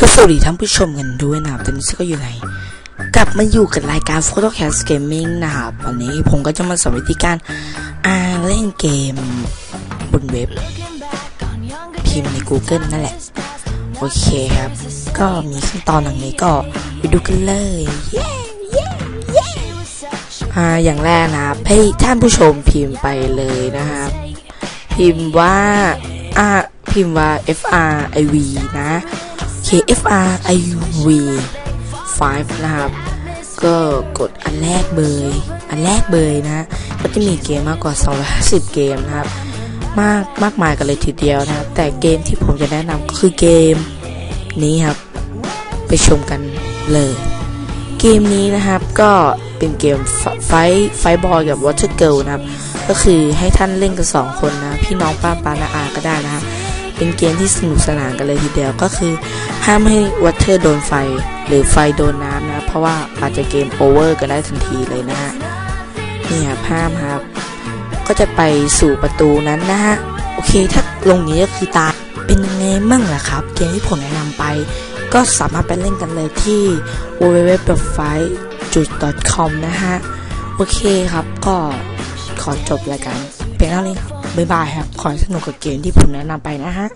ก็สวัสดีท่านผู้ชมกันด้วยนะครับตอนนี้ก็อยู่ในกลับมาอยู่กับรายการ Photocast Gaming นะครับวันนี้ผมก็จะมาสอนวิธีการอ่าเล่นเกมบนเว็บ พิมพ์ใน Google นั่นแหละ โอเคครับ ก็มีขั้นตอนอย่างนี้ก็ไปดูกันเลยเย้ อ่าอย่างแรกนะครับให้ท่านผู้ชมพิมพ์ไปเลยนะครับ พิมพ์ว่าอ่าพิมพ์ว่า F R I V นะ K F R I V 5 นะครับ ก็กดอันแรกเบย อันแรกเบยนะ ก็จะมีเกมมากกว่า 250 เกมนะครับ มากมากมายกันเลยทีเดียวนะครับ แต่เกมที่ผมจะแนะนำก็คือเกมนี้ครับ ไปชมกันเลย เกมนี้นะครับก็ เป็นเกมไฟไฟบอลกับวอเตอร์เกิลนะครับ ก็คือให้ท่านเล่นกันสองคนนะ พี่น้องป้าปานาอาก็ได้นะครับเป็นเกมที่สนุกสนานกันเลยทีเดียวก็คือ ห้ามให้วอเตอร์โดนไฟ หรือไฟโดนน้ำนะเพราะว่าอาจจะเกมโอเวอร์กันได้ทันทีเลยนะฮะนี่ครับห้ามครับ ก็จะไปสู่ประตูนั้นนะฮะโอเคถ้าลงนี้ก็คือตาเป็นยังไงมั่งล่ะครับ เกมที่ผมแนะนำไป ก็สามารถไปเล่นกันเลยที่ จุด .com นะฮะ โอเคครับ ก็ขอจบรายการเพียงเท่านี้ครับ บ๊ายบายครับ ขอสนุกกับเกมที่ผมแนะนำไปนะฮะ